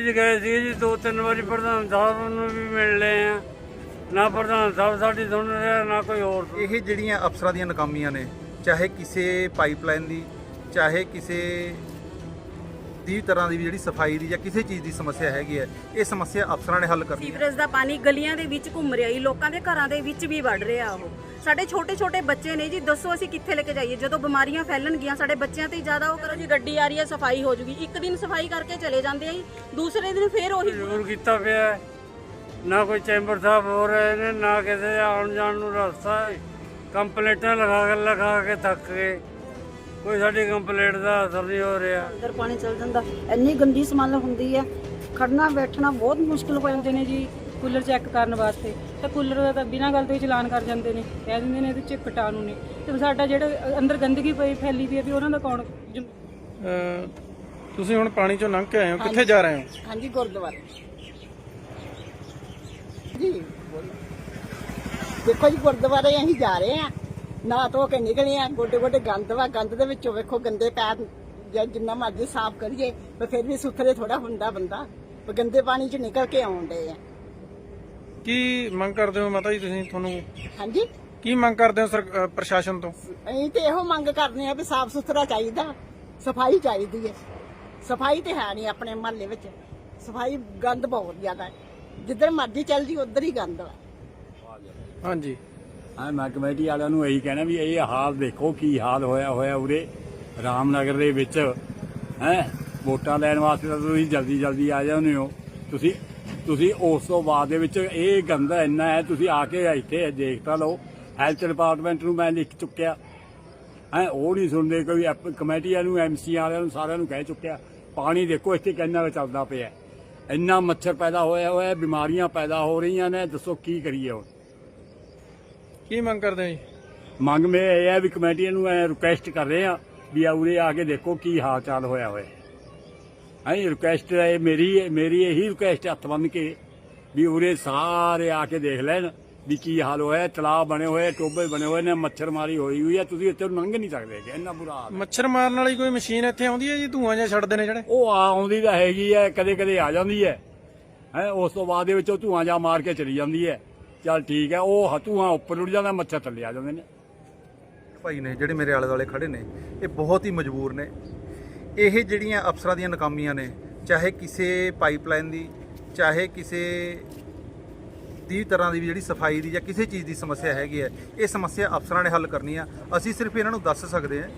Committee 'ਚ ਗਏ ਸੀ ਜੀ ਦੋ ਤਿੰਨ ਵਾਰੀ ਪ੍ਰਧਾਨ ਸਾਹਿਬ ਨੂੰ ਵੀ ਮਿਲ ਲਏ ਆ। ਨਾ ਪ੍ਰਧਾਨ ਸਾਹਿਬ ਸਾਡੀ ਸੁਣ ਰਿਹਾ ਨਾ ਕੋਈ ਹੋਰ ਇਹ ਜਿਹੜੀਆਂ ਅਫਸਰਾਂ ਦੀਆਂ ਨਾਕਾਮੀਆਂ ਨੇ ਚਾਹੇ ਕਿਸੇ ਪਾਈਪਲਾਈਨ ਦੀ ਚਾਹੇ ਕਿਸੇ ਦੀ ਤਰ੍ਹਾਂ ਦੀ ਵੀ ਜਿਹੜੀ ਸਫ਼ਾਈ ਦੀ ਜਾਂ ਕਿਸੇ ਚੀਜ਼ ਦੀ ਸਮੱਸਿਆ ਹੈਗੀ ਹੈ ਇਹ ਸਮੱਸਿਆ ਅਫਸਰਾਂ ਨੇ ਹੱਲ ਕਰਨੀ ਹੈ। ਸੀਵਰੇਜ ਦਾ ਪਾਣੀ ਗਲੀਆਂ ਦੇ ਵਿੱਚ ਘੁੰਮ ਰਿਹਾ ਜੀ ਲੋਕਾਂ ਦੇ ਘਰਾਂ ਦੇ ਵਿੱਚ ਵੀ ਵੜ ਰਿਹਾ ਉਹ। ਸਾਡੇ ਛੋਟੇ ਛੋਟੇ ਬੱਚੇ ਨੇ ਜੀ ਦੱਸੋ ਅਸੀਂ ਕਿੱਥੇ ਲੈ ਕੇ ਜਾਈਏ? ਜਦੋਂ ਬਿਮਾਰੀਆਂ ਫੈਲਣਗੀਆਂ ਸਾਡੇ ਬੱਚਿਆਂ ਤੇ ਹੀ ਜ਼ਿਆਦਾ ਉਹ ਕਰੋ ਜੀ ਗੱਡੀ ਆ ਰਹੀ ਹੈ ਸਫ਼ਾਈ ਹੋ ਜੂਗੀ। ਇੱਕ ਦਿਨ ਸਫ਼ਾਈ ਕਰਕੇ ਚਲੇ ਜਾਂਦੇ ਆ ਜੀ ਦੂਸਰੇ ਦਿਨ ਫੇਰ ਉਹੀ ਜ਼ਰੂਰ ਕੀਤਾ ਪਿਆ ਹੈ। ਨਾ ਕੋਈ ਚੈਂਬਰ ਸਾਹਿਬ ਹੋ ਰਹੇ ਨੇ ਨਾ ਕਿਸੇ ਦੇ ਆਉਣ ਜਾਣ ਨੂੰ ਰਸਤਾ ਹੈ। ਕੰਪਲੇਂਟਾਂ ਲਗਾ ਕੇ ਲਗਾ ਕੇ ਥੱਕ ਗਏ। ਕੋਈ ਸਾਡੀ ਕੰਪਲੇਂਟ ਦਾ ਅਸਰ ਨਹੀਂ ਹੋ ਰਿਹਾ। ਅੰਦਰ ਪਾਣੀ ਚਲ ਜਾਂਦਾ। ਇੰਨੀ ਗੰਦੀ ਸਮੈਲ ਹੁੰਦੀ ਹੈ। ਖੜਨਾ ਬੈਠਣਾ ਬਹੁਤ ਮੁਸ਼ਕਿਲ ਹੋ ਜਾਂਦੇ ਨੇ ਜੀ। ਕੂਲਰ ਚੈੱਕ ਕਰਨ ਵਾਸਤੇ ਤਾਂ ਕੂਲਰ ਦਾ ਤਾਂ ਬਿਨਾਂ ਗੱਲ ਤੋਂ ਹੀ ਚਲਾਨ ਕਰ ਜਾਂਦੇ ਨੇ ਕਹਿ ਦਿੰਦੇ ਨੇ ਇਹਦੇ ਚ ਕੀਟਾਣੂ ਨੇ ਤੇ ਸਾਡਾ ਜਿਹੜਾ ਅੰਦਰ ਗੰਦਗੀ ਪਈ ਫੈਲੀ ਵੀ ਹੈ ਵੀ ਉਹਨਾਂ ਦਾ ਕੌਣ ਜ਼ਿੰਮ- ਅਹ ਤੁਸੀਂ ਹੁਣ ਪਾਣੀ ਚੋਂ ਲੰਘ ਕੇ ਆਏ ਹੋ ਕਿੱਥੇ ਜਾ ਰਹੇ ਹੋ? ਹਾਂਜੀ ਗੁਰਦੁਆਰੇ। ਜੀ। ਦੇਖੋ ਜੀ ਗੁਰਦੁਆਰੇ ਅਸੀਂ ਜਾ ਰਹੇ ਆ ਨਾ ਧੋ ਕੇ ਨਿਕਲੇ ਆ? ਗੋਡੇ ਗੋਡੇ ਗੰਦ ਵਾ ਗੰਦ ਦੇ ਵਿੱਚੋਂ ਵੇਖੋ ਗੰਦੇ ਪੈਰ ਜਾਂ ਜਿੰਨਾ ਮਰਜ਼ੀ ਸਾਫ਼ ਕਰੀਏ ਪਰ ਫਿਰ ਵੀ ਸੁਥਰੇ ਥੋੜਾ ਹੁੰਦਾ ਬੰਦਾ। ਪਰ ਗੰਦੇ ਪਾਣੀ ਚ ਨਿਕਲ ਕੇ ਆਉਂਦੇ ਆ। ਕੀ ਮੰਗ ਕਰਦੇ ਹੋ ਮਾਤਾ ਜੀ ਤੁਸੀਂ ਤੁਹਾਨੂੰ? ਹਾਂਜੀ। ਕੀ ਮੰਗ ਕਰਦੇ ਹੋ ਅਹ ਪ੍ਰਸ਼ਾਸਨ ਤੋਂ? ਅਸੀਂ ਤੇ ਇਹੋ ਮੰਗ ਕਰਦੇ ਆ ਵੀ ਸਾਫ਼ ਸੁਥਰਾ ਚਾਹੀਦਾ ਸਫ਼ਾਈ ਚਾਹੀਦੀ ਹੈ। ਸਫ਼ਾਈ ਤੇ ਹੈ ਨਹੀਂ ਆਪਣੇ ਮਹੱਲੇ ਵਿੱਚ। ਸਫ਼ਾਈ ਗੰਦ ਬਹੁਤ ਜ਼ਿਆਦਾ ਹੈ। ਜਿੱਧਰ ਮਰਜ਼ੀ ਚੱਲ ਜੀ ਉਧਰ ਹੀ ਗੰਦ ਵਾ ਹਾਂਜੀ। ਹਾਂ ਮੈਂ ਕਮੇਟੀ ਵਾਲਿਆਂ ਨੂੰ ਇਹੀ ਕਹਿਣਾ ਵੀ ਇਹ ਹਾਲ ਦੇਖੋ ਕੀ ਹਾਲ ਹੋਇਆ ਹੋਇਆ ਉਰੇ ਰਾਮਨਗਰ ਦੇ ਵਿੱਚ। ਹੈ? ਵੋਟਾਂ ਲੈਣ ਵਾਸਤੇ ਤਾਂ ਤੁਸੀਂ ਜਲਦੀ ਜਲਦੀ ਆ ਜਾਂਦੇ ਹੋ। ਤੁਸੀਂ ਤੁਸੀਂ ਉਸ ਤੋਂ ਬਾਅਦ ਦੇ ਵਿੱਚ ਇਹ ਗੰਦਾ ਇੰਨਾ ਹੈ ਤੁਸੀਂ ਆ ਕੇ ਇੱਥੇ ਦੇਖ ਤਾਂ ਲਓ। ਹੈਲਥ ਡਿਪਾਰਟਮੈਂਟ ਨੂੰ ਮੈਂ ਲਿਖ ਚੁੱਕਿਆ। ਹੈ ਉਹ ਨਹੀਂ ਸੁਣਦੇ ਕੋਈ ਕਮੇਟੀ ਵਾਲਿਆਂ ਨੂੰ ਐਮਸੀ ਵਾਲਿਆਂ ਨੂੰ ਸਾਰਿਆਂ ਨੂੰ ਕਹਿ ਚੁੱਕਿਆ। ਪਾਣੀ ਦੇਖੋ ਇੱਥੇ ਕਿੰਨਾ ਚੱਲਦਾ ਪਿਆ ਇੰਨਾ ਮੱਛਰ ਪੈਦਾ ਹੋਇਆ ਹੋਇਆ ਬਿਮਾਰੀਆਂ ਪੈਦਾ ਹੋ ਰਹੀਆਂ ਨੇ ਦੱਸੋ ਕੀ ਕਰੀਏ ਹੁਣ? ਕੀ ਮੰਗ ਕਰਦੇ ਜੀ? ਮੰਗ ਮੇ ਇਹ ਹੈ ਵੀ ਕਮੇਟੀ ਨੂੰ ਐ ਰਿਕੁਐਸਟ ਕਰ ਰਹੇ ਆ ਵੀ ਆ ਉਰੇ ਆ ਕੇ ਦੇਖੋ ਕੀ ਹਾਲ ਚਾਲ ਹੋਇਆ ਹੋਇਆ ਹੈ ਰਿਕੁਐਸਟ ਹੈ ਮੇਰੀ ਮੇਰੀ ਇਹੀ ਰਿਕੁਐਸਟ ਹੱਥ ਬੰਨ ਕੇ ਵੀ ਉਰੇ ਸਾਰੇ ਆ ਕੇ ਦੇਖ ਲੈਣ ਵੀ ਕੀ ਹਾਲ ਹੋਇਆ ਤਲਾਬ ਬਣੇ ਹੋਏ ਟੋਬੇ ਬਣੇ ਹੋਏ ਨੇ ਮੱਛਰ ਮਾਰੀ ਹੋਈ ਹੋਈ ਹੈ ਤੁਸੀਂ ਇੱਥੇ ਲੰਘ ਨਹੀਂ ਸਕਦੇ ਕਿ ਇੰਨਾ ਬੁਰਾ ਹਾਲ ਹੈ। ਮੱਛਰ ਮਾਰਨ ਵਾਲੀ ਕੋਈ ਮਸ਼ੀਨ ਇੱਥੇ ਆਉਂਦੀ ਹੈ ਜੀ? ਧੂਆਂ ਜਿਹਾ ਛੱਡਦੇ ਨੇ ਜਿਹੜੇ। ਉਹ ਆ ਆਉਂਦੀ ਤਾਂ ਹੈਗੀ ਹੈ ਕਦੇ ਕਦੇ ਆ ਜਾਂਦੀ ਹੈ। ਹੈ ਉਸ ਤੋਂ ਬਾਅਦ ਦੇ ਵਿੱਚ ਉਹ ਧੂਆਂ ਜਾ ਮਾਰ ਕੇ ਚਲੀ ਜਾਂਦੀ ਹੈ। ਚਲ ਠੀਕ ਹੈ ਉਹ ਧੂਆਂ ਉੱਪਰ ਉੱਡ ਜਾਂਦਾ ਮੱਛਰ ਥੱਲੇ ਆ ਜਾਂਦੇ ਨੇ। ਭਾਈ ਨੇ ਜਿਹੜੇ ਮੇਰੇ ਆਲੇ ਦੁਆਲੇ ਖੜੇ ਨੇ ਇਹ ਬਹੁਤ ਹੀ ਮਜਬੂਰ ਨੇ। ਇਹ ਜਿਹੜੀਆਂ ਅਫਸਰਾਂ ਦੀਆਂ ਨਾਕਾਮੀਆਂ ਨੇ, ਚਾਹੇ ਕਿਸੇ ਪਾਈਪਲਾਈਨ ਦੀ, ਚਾਹੇ ਕਿਸੇ ਦੀ ਤਰ੍ਹਾਂ ਦੀ ਵੀ ਜਿਹੜੀ ਸਫ਼ਾਈ ਦੀ ਜਾਂ ਕਿਸੇ ਚੀਜ਼ ਦੀ ਸਮੱਸਿਆ ਹੈਗੀ ਹੈ, ਇਹ ਸਮੱਸਿਆ ਅਫਸਰਾਂ ਨੇ ਹੱਲ ਕਰਨੀ ਆ। ਅਸੀਂ ਸਿਰਫ ਇਹਨਾਂ ਨੂੰ ਦੱਸ ਸਕਦੇ ਹਾਂ।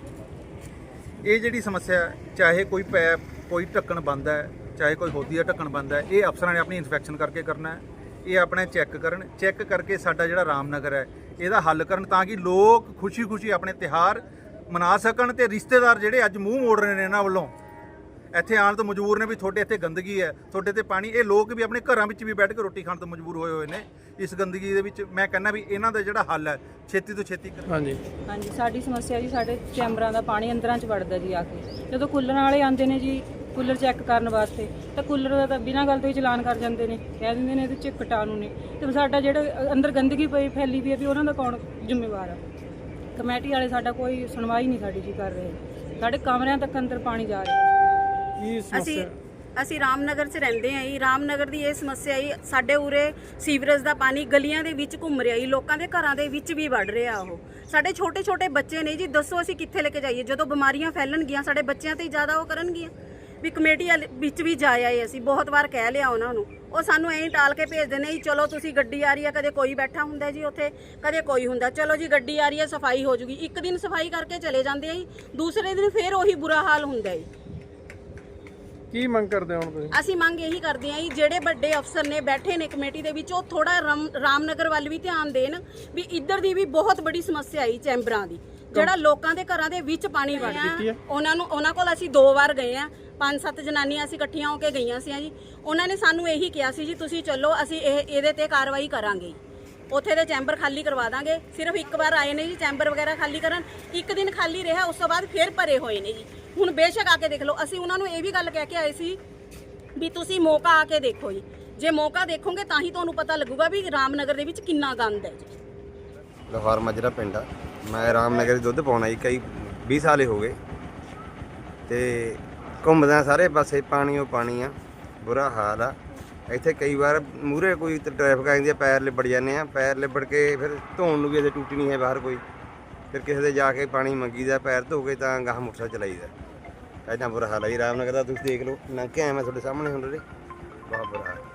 ਇਹ ਜਿਹੜੀ ਸਮੱਸਿਆ, ਚਾਹੇ ਕੋਈ ਪੈਪ ਕੋਈ ਢੱਕਣ ਬੰਦ ਹੈ, ਚਾਹੇ ਕੋਈ ਹੋਦੀ ਹੋਦੀਆ ਢੱਕਣ ਬੰਦ ਹੈ, ਇਹ ਅਫਸਰਾਂ ਨੇ ਆਪਣੀ ਇਨਸਪੈਕਸ਼ਨ ਕਰਕੇ ਕਰਨਾ ਹੈ। ਇਹ ਆਪਣੇ ਚੈੱਕ ਕਰਨ, ਚੈੱਕ ਕਰਕੇ ਸਾਡਾ ਜਿਹੜਾ ਰਾਮਨਗਰ ਹੈ, ਇਹਦਾ ਹੱਲ ਕਰਨ ਤਾਂ ਕਿ ਲੋਕ ਖੁਸ਼ੀ-ਖੁਸ਼ੀ ਆਪਣੇ ਤਿਹਾਰ ਮਨਾ ਸਕਣ ਤੇ ਰਿਸ਼ਤੇਦਾਰ ਜਿਹੜੇ ਅੱਜ ਮੂੰਹ ਮੋੜ ਰਹੇ ਨੇ ਇਹਨਾਂ ਵੱਲੋਂ ਇੱਥੇ ਆਉਣ ਤੋਂ ਮਜਬੂਰ ਨੇ ਵੀ ਤੁਹਾਡੇ ਇੱਥੇ ਗੰਦਗੀ ਹੈ ਤੁਹਾਡੇ ਤੇ ਪਾਣੀ ਇਹ ਲੋਕ ਵੀ ਆਪਣੇ ਘਰਾਂ ਵਿੱਚ ਵੀ ਬੈਠ ਕੇ ਰੋਟੀ ਖਾਣ ਤੋਂ ਮਜਬੂਰ ਹੋਏ ਹੋਏ ਨੇ ਇਸ ਗੰਦਗੀ ਦੇ ਵਿੱਚ ਮੈਂ ਕਹਿੰਦਾ ਵੀ ਇਹਨਾਂ ਦਾ ਜਿਹੜਾ ਹੱਲ ਹੈ ਛੇਤੀ ਤੋਂ ਛੇਤੀ ਕਰ- ਹਾਂਜੀ। ਹਾਂਜੀ ਸਾਡੀ ਸਮੱਸਿਆ ਜੀ ਸਾਡੇ ਚੈਂਬਰਾਂ ਦਾ ਪਾਣੀ ਅੰਦਰਾਂ ਚ ਵੜਦਾ ਜੀ ਆ ਕੇ। ਜਦੋਂ ਕੂਲਰ ਵਾਲੇ ਆਉਂਦੇ ਨੇ ਜੀ ਕੂਲਰ ਚੈੱਕ ਕਰਨ ਵਾਸਤੇ ਤਾਂ ਕੂਲਰ ਦਾ ਤਾਂ ਬਿਨਾਂ ਗੱਲ ਤੋਂ ਹੀ ਚਲਾਨ ਕਰ ਜਾਂਦੇ ਨੇ ਕਹਿ ਦਿੰਦੇ ਨੇ ਇਹਦੇ ਚ ਕੀਟਾਣੂ ਨੇ। ਤੇ ਸਾਡਾ ਜਿਹੜਾ ਅੰਦਰ ਗੰਦਗੀ ਪਈ ਫੈਲੀ ਵੀ ਹੈ ਵੀ ਉਹਨਾਂ ਦਾ ਕੌਣ ਜ਼ਿੰਮੇਵਾਰ ਆ? ਕਮੇਟੀ ਵਾਲੇ ਸਾਡਾ ਕੋਈ ਸੁਣਵਾਈ ਨਹੀਂ ਸਾਡੀ ਜੀ ਕਰ ਰਹੇ। ਸਾਡੇ ਕਮਰਿਆਂ ਤੱਕ ਅੰਦਰ ਪਾਣੀ ਜਾ ਰਿਹਾ। ਕੀ ਅਸੀਂ ਸਮੱਸਿਆ? ਅਸੀਂ ਰਾਮਨਗਰ 'ਚ ਰਹਿੰਦੇ ਆਂ ਜੀ। ਰਾਮਨਗਰ ਦੀ ਇਹ ਸਮੱਸਿਆ ਹੀ ਸਾਡੇ ਉਰੇ ਸੀਵਰੇਜ ਦਾ ਪਾਣੀ ਗਲੀਆਂ ਦੇ ਵਿੱਚ ਘੁੰਮ ਰਿਹਾ ਜੀ। ਲੋਕਾਂ ਦੇ ਘਰਾਂ ਦੇ ਵਿੱਚ ਵੀ ਵੜ ਰਿਹਾ ਉਹ। ਸਾਡੇ ਛੋਟੇ ਛੋਟੇ ਬੱਚੇ ਨੇ ਜੀ ਦੱਸੋ ਅਸੀਂ ਕਿੱਥੇ ਲੈ ਕੇ ਜਾਈਏ? ਜਦੋਂ ਬਿਮਾਰੀਆਂ ਫੈਲਣਗੀਆਂ ਸਾਡੇ ਬੱਚਿਆਂ ਤੇ ਹੀ ਜ਼ਿਆਦਾ ਉਹ ਕਰਨਗੀਆਂ। ਵੀ ਕਮੇਟੀ ਵਾਲੇ ਵਿੱਚ ਵੀ ਜਾ ਆਏ ਅਸੀਂ ਬਹੁਤ ਵਾਰ ਕਹਿ ਲਿਆ ਉਹਨਾਂ ਨੂੰ। ਉਹ ਸਾਨੂੰ ਐਂ ਟਾਲ ਕੇ ਭੇਜਦੇ ਨੇ ਜੀ ਚਲੋ ਤੁਸੀਂ ਗੱਡੀ ਆ ਰਹੀ ਹੈ ਕਦੇ ਕੋਈ ਬੈਠਾ ਹੁੰਦਾ ਜੀ ਉੱਥੇ ਕਦੇ ਕੋਈ ਹੁੰਦਾ। ਚਲੋ ਜੀ ਗੱਡੀ ਆ ਰਹੀ ਹੈ ਸਫ਼ਾਈ ਹੋ ਜੂਗੀ। ਇੱਕ ਦਿਨ ਸਫ਼ਾਈ ਕਰਕੇ ਚਲੇ ਜਾਂਦੇ ਆ ਜੀ ਦੂਸਰੇ ਦਿਨ ਫੇਰ ਉਹੀ ਬੁਰਾ ਹਾਲ ਹੁੰਦਾ ਜੀ। ਕੀ ਮੰਗ ਕਰਦੇ ਹੋ ਹੁਣ ਤੁਸੀਂ? ਅਸੀਂ ਮੰਗ ਇਹੀ ਕਰਦੇ ਹਾਂ ਜੀ ਜਿਹੜੇ ਵੱਡੇ ਅਫਸਰ ਨੇ ਬੈਠੇ ਨੇ ਕਮੇਟੀ ਦੇ ਵਿੱਚ ਉਹ ਥੋੜਾ ਰਾਮਨਗਰ ਵੱਲ ਵੀ ਧਿਆਨ ਦੇਣ ਵੀ ਇੱਧਰ ਦੀ ਵੀ ਬਹੁਤ ਬੜੀ ਸਮੱਸਿਆ ਆਈ ਚੈਂਬਰਾਂ ਦੀ ਜਿਹੜਾ ਲੋਕਾਂ ਦੇ ਘਰਾਂ ਦੇ ਵਿੱਚ ਪਾਣੀ ਵੜ ਗਿਆ ਉਹਨਾਂ ਨੂੰ ਉਹਨਾਂ ਕੋਲ ਅਸੀਂ ਦੋ ਵਾਰ ਗਏ ਆ ਪੰਜ ਸੱਤ ਜਨਾਨੀਆਂ ਅਸੀਂ ਇਕੱਠੀਆਂ ਹੋ ਕੇ ਗਈਆਂ ਸੀ ਜੀ। ਉਹਨਾਂ ਨੇ ਸਾਨੂੰ ਇਹੀ ਕਿਹਾ ਸੀ ਜੀ, ਤੁਸੀਂ ਚੱਲੋ, ਅਸੀਂ ਇਹ, ਇਹਦੇ ਤੇ ਕਾਰਵਾਈ ਕਰਾਂਗੇ। ਉੱਥੇ ਦੇ ਚੈਂਬਰ ਖਾਲੀ ਕਰਵਾ ਦਾਂਗੇ। ਸਿਰਫ ਇੱਕ ਵਾਰ ਆਏ ਨੇ ਜੀ, ਚੈਂਬਰ ਵਗੈਰਾ ਖਾਲੀ ਕਰਨ। ਇੱਕ ਦਿਨ ਖਾਲੀ ਰਿਹਾ, ਉਸ ਤੋਂ ਬਾਅਦ ਫੇਰ ਭਰੇ ਹੋਏ ਨੇ ਜੀ। ਹੁਣ ਬੇਸ਼ੱਕ ਆ ਕੇ ਦੇਖ ਲਓ, ਅਸੀਂ ਉਹਨਾਂ ਨੂੰ ਇਹ ਵੀ ਗੱਲ ਕਹਿ ਕੇ ਆਏ ਸੀ ਵੀ ਤੁਸੀਂ ਮੌਕਾ ਆ ਕੇ ਦੇਖੋ ਜੀ। ਜੇ ਮੌਕਾ ਦੇਖੋਗੇ ਤਾਂ ਹੀ ਤੁਹਾਨੂੰ ਪਤਾ ਲੱਗੂਗਾ ਵੀ ਰਾਮਨਗਰ ਦੇ ਵਿੱਚ ਕਿੰਨਾ ਗੰਦ ਹੈ ਜੀ। ਲਾਹੌਰ ਮਜਰਾ ਪਿੰਡ ਆ। ਮੈਂ ਰਾਮਨਗਰ ਦੁੱਧ ਪਾਉਣਾ ਜੀ, ਕਈ 20 ਸਾਲੇ ਹੋ ਗਏ। ਤੇ ਘੁੰਮਦਾ ਸਾਰੇ ਪਾਸੇ ਪਾਣੀ ਉਹ ਪਾਣੀ ਆ ਬੁਰਾ ਹਾਲ ਆ। ਇੱਥੇ ਕਈ ਵਾਰ ਮੂਰੇ ਕੋਈ ਟ੍ਰੈਫਿਕ ਆ ਜਾਂਦੀ ਆ, ਪੈਰ ਲਿਬੜ ਜਾਂਦੇ ਆ। ਪੈਰ ਲਿਬੜ ਕੇ ਫਿਰ ਧੋਣ ਨੂੰ ਵੀ ਅਜੇ ਟੂਟੀ ਨਹੀਂ ਹੈ ਬਾਹਰ ਕੋਈ। ਫਿਰ ਕਿਸੇ ਦੇ ਜਾ ਕੇ ਪਾਣੀ ਮੰਗੀਦਾ, ਪੈਰ ਧੋ ਕੇ ਤਾਂ ਗਾਹ ਮੋਟਰਸਾਈਕਲ ਚਲਾਈਦਾ। ਐਡਾ ਬੁਰਾ ਹਾਲ ਹੈ ਜੀ ਰਾਮਨਗਰ ਦਾ ਤੁਸੀਂ ਦੇਖ ਲਓ। ਲੰਘ ਕੇ ਆਇਆ ਮੈਂ ਤੁਹਾਡੇ ਸਾਹਮਣੇ ਹੁਣ ਰੇ ਬਹੁਤ ਬੁਰਾ ਹਾਲ।